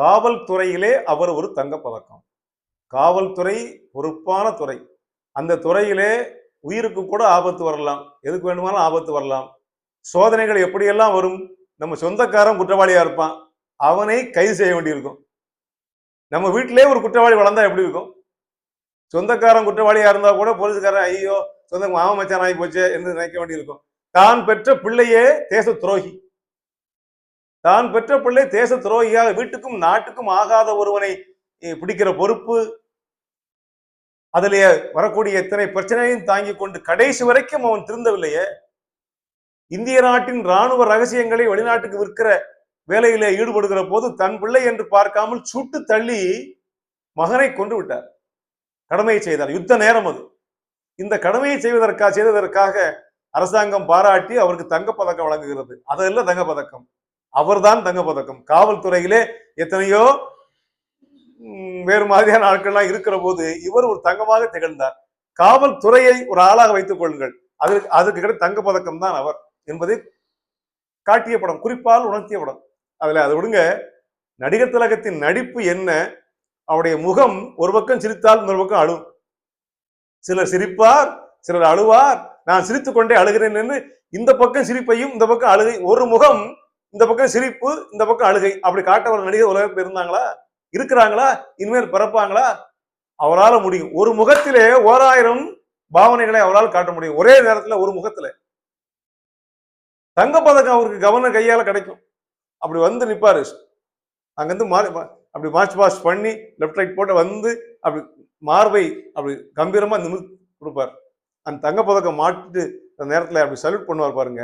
காவல்துறையிலே அவர் ஒரு தங்கப்பதக்கம். காவல்துறை பொறுப்பான துறை. அந்த துறையிலே உயிருக்கு கூட ஆபத்து வரலாம். எதுக்கு வேணுமானாலும் ஆபத்து வரலாம். சோதனைகள் எப்படியெல்லாம் வரும்? நம்ம சொந்தக்காரன் குற்றவாளியாக இருப்பான். அவனை கைது செய்ய வேண்டியிருக்கும். நம்ம வீட்டிலே ஒரு குற்றவாளி வளர்ந்தா எப்படி இருக்கும்? சொந்தக்காரன் குற்றவாளியாக இருந்தால் கூட போலீஸ்காரன் ஐயோ சொந்த மாம மச்சான் ஆகி போச்சு என்று நினைக்க வேண்டியிருக்கும். தான் பெற்ற பிள்ளையே தேச துரோகி தான் பெற்ற பிள்ளை தேச துரோகியாக வீட்டுக்கும் நாட்டுக்கும் ஆகாத ஒருவனை பிடிக்கிற பொறுப்பு அதிலே வரக்கூடிய எத்தனை பிரச்சனையும் தாங்கிக் கொண்டு கடைசி வரைக்கும் அவன் திருந்தவில்லையே. இந்திய நாட்டின் ராணுவ ரகசியங்களை வெளிநாட்டுக்கு விற்கிற வேலையிலே ஈடுபடுகிற போது தன் பிள்ளை என்று பார்க்காமல் சுட்டு தள்ளி மகனை கொண்டு விட்டார். கடமையை செய்தார். யுத்த நேரம் அது. இந்த கடமையை செய்வதற்காக செய்ததற்காக அரசாங்கம் பாராட்டி அவருக்கு தங்கப்பதக்கம் வழங்குகிறது. அதெல்லாம் தங்கப்பதக்கம் அவர்தான் தங்கப்பதக்கம். காவல்துறையிலே எத்தனையோ வேறு மாதிரியான ஆட்கள்லாம் இருக்கிற போது இவர் ஒரு தங்கமாக திகழ்ந்தார். காவல்துறையை ஒரு ஆளாக வைத்துக் கொள்ளுங்கள். அதற்கு அதுக்கு கிடைத்த தங்கப்பதக்கம் தான் அவர் என்பதை காட்டிய படம் குறிப்பால் உணர்த்திய படம். அதுல அதை விடுங்க நடிகர் திலகத்தின் நடிப்பு என்ன? அவருடைய முகம் ஒரு பக்கம் சிரித்தால் இன்னொரு பக்கம் அழும். சிலர் சிரிப்பார் சிலர் அழுவார். நான் சிரித்து கொண்டே அழுகிறேன் என்று இந்த பக்கம் சிரிப்பையும் இந்த பக்கம் அழுகை ஒரு முகம் இந்த பக்கம் சிரிப்பு இந்த பக்கம் அழுகை. அப்படி காட்ட ஒரு நடிகர் உலகம் இருந்தாங்களா? இருக்கிறாங்களா? இனிமேல் பிறப்பாங்களா? அவரால் முடியும். ஒரு முகத்திலே ஓராயிரம் பாவனைகளை அவரால் காட்ட முடியும். ஒரே நேரத்துல ஒரு முகத்துல. தங்கப்பதக்கம் அவருக்கு கவர்னர் கையால கிடைக்கும். அப்படி வந்து நிப்பாரு. அங்கேருந்து மாறி அப்படி மார்ச் பாஸ் பண்ணி லெஃப்ட் ரைட் போட்டு வந்து அப்படி மார்பை அப்படி கம்பீரமா நிமிர்ந்து கொடுப்பார். அந்த தங்கப்பதக்கம் மாட்டிட்டு அந்த நேரத்துல அப்படி சல்யூட் பண்ணுவார் பாருங்க.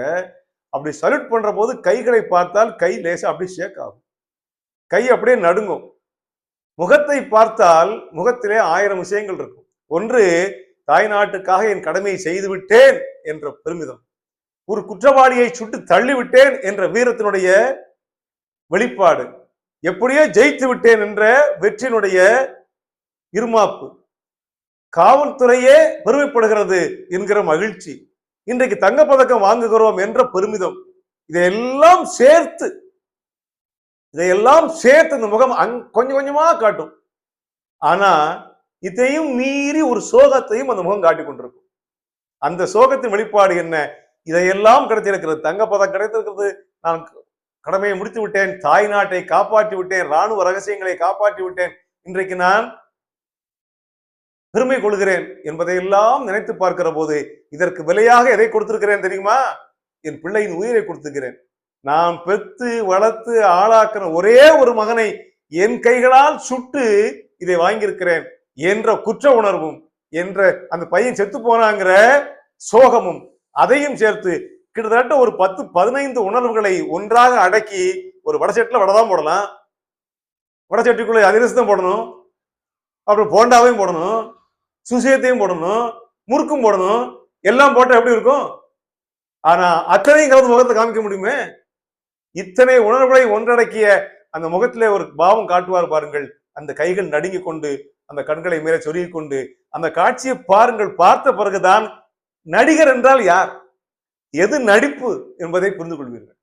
அப்படி சல்யூட் பண்ற போது கைகளை பார்த்தால் கை லேசா அப்படியே ஷேக் ஆகும். கை அப்படியே நடுங்கும். முகத்தை பார்த்தால் முகத்திலே ஆயிரம் விஷயங்கள் இருக்கும். ஒன்று தாய் நாட்டுக்காக என் கடமையை செய்து விட்டேன் என்ற பெருமிதம். ஒரு குற்றவாளியை சுட்டு தள்ளிவிட்டேன் என்ற வீரத்தினுடைய வெளிப்பாடு. எப்படியோ ஜெயித்து விட்டேன் என்ற வெற்றியினுடைய இருமாப்பு. காவல்துறையே பெருமைப்படுகிறது என்கிற மகிழ்ச்சி. இன்றைக்கு தங்கப்பதக்கம் வாங்குகிறோம் என்ற பெருமிதம். இதையெல்லாம் சேர்த்து இதையெல்லாம் சேர்த்து இந்த முகம் அங் கொஞ்சம் கொஞ்சமா காட்டும். ஆனா இதையும் மீறி ஒரு சோகத்தையும் அந்த முகம் காட்டிக் கொண்டிருக்கும். அந்த சோகத்தின் வெளிப்பாடு என்ன? இதையெல்லாம் கிடைத்திருக்கிறது. தங்கப்பதம் கிடைத்திருக்கிறது. நான் கடமையை முடித்து விட்டேன் தாய் நாட்டை காப்பாற்றி விட்டேன் ராணுவ ரகசியங்களை காப்பாற்றி விட்டேன் இன்றைக்கு நான் பெருமை கொள்கிறேன் என்பதையெல்லாம் நினைத்து பார்க்கிற போது இதற்கு விலையாக எதை கொடுத்திருக்கிறேன் தெரியுமா? என் பிள்ளையின் உயிரை கொடுத்துக்கிறேன். நான் பெத்து வளர்த்து ஆளாக்கின ஒரே ஒரு மகனை என் கைகளால் சுட்டு இதை வாங்கியிருக்கிறேன் என்ற குற்ற உணர்வும் என்ற அந்த பையன் செத்து போனாங்கிற சோகமும் அதையும் சேர்த்து கிட்டத்தட்ட ஒரு பத்து பதினைந்து உணர்வுகளை ஒன்றாக அடக்கி ஒரு வடச்சட்டில் வடை தான் போடலாம். வடச்சட்டிக்குள்ளே அதிரசம் போடணும். அப்புறம் போண்டாவையும் போடணும். சுசியத்தையும் போடணும் முறுக்கும் போடணும் எல்லாம் போட்டால் எப்படி இருக்கும்? ஆனா அத்தனையும் கலந்து முகத்தை காமிக்க முடியுமே? இத்தனை உணர்வுகளை ஒன்றடக்கிய அந்த முகத்திலே ஒரு பாவம் காட்டுவார் பாருங்கள். அந்த கைகள் நடுங்கிக் கொண்டு அந்த கண்களை மேலே சொருகிக் கொண்டு அந்த காட்சியை பாருங்கள். பார்த்த பிறகுதான் நடிகர் என்றால் யார்? எது நடிப்பு என்பதை புரிந்து கொள்வீர்கள்.